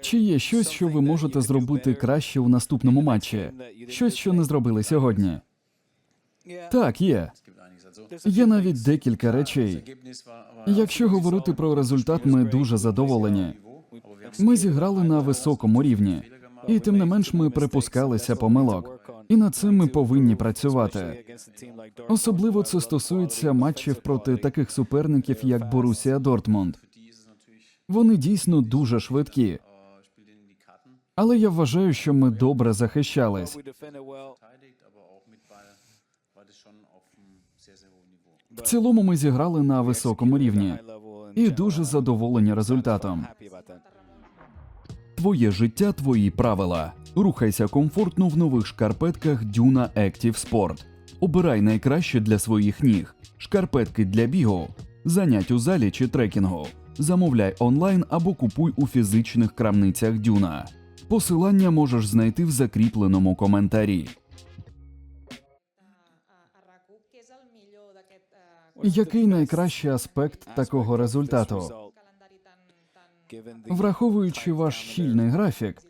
Чи є щось, що ви можете зробити краще у наступному матчі? Щось, що не зробили сьогодні? Так, є. Є навіть декілька речей. Якщо говорити про результат, ми дуже задоволені. Ми зіграли на високому рівні, і тим не менш ми припускалися помилок. І над цим ми повинні працювати. Особливо це стосується матчів проти таких суперників, як Борусія Дортмунд. Вони дійсно дуже швидкі. Але я вважаю, що ми добре захищались. В цілому ми зіграли на високому рівні і дуже задоволені результатом. Твоє життя, твої правила. Рухайся комфортно в нових шкарпетках Duna Active Sport. Обирай найкраще для своїх ніг. Шкарпетки для бігу, занять у залі чи трекінгу. Замовляй онлайн або купуй у фізичних крамницях Дюна. Посилання можеш знайти в закріпленому коментарі. Який найкращий аспект такого результату? Враховуючи ваш щільний графік,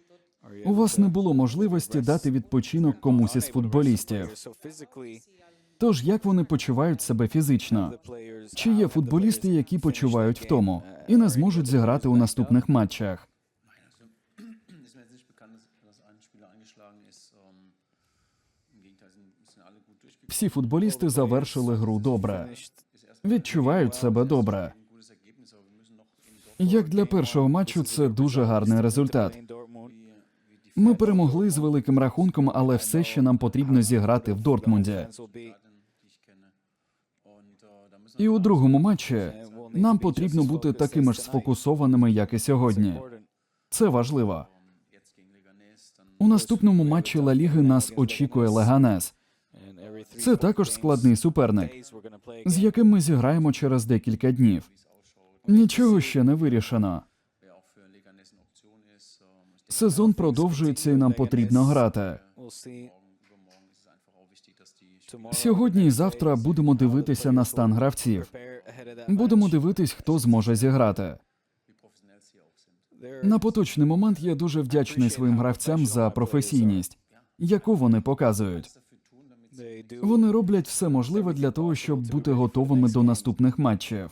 у вас не було можливості дати відпочинок комусь із футболістів. Тож як вони почувають себе фізично? Чи є футболісти, які почувають втому і не зможуть зіграти у наступних матчах? Всі футболісти завершили гру добре, відчувають себе добре. Як для першого матчу, це дуже гарний результат. Ми перемогли з великим рахунком, але все ще нам потрібно зіграти в Дортмунді. äh, І у другому матчі нам потрібно бути такими ж сфокусованими, як і сьогодні. Це важливо. У наступному матчі Ла Ліги нас очікує Леганес. Це також складний суперник, з яким ми зіграємо через декілька днів. Нічого ще не вирішено. Сезон продовжується і нам потрібно грати. Сьогодні і завтра будемо дивитися на стан гравців. Будемо дивитись, хто зможе зіграти. На поточний момент я дуже вдячний своїм гравцям за професійність, яку вони показують. Вони роблять все можливе для того, щоб бути готовими до наступних матчів.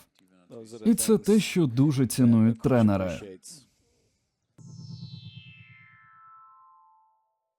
І це те, що дуже цінують тренери.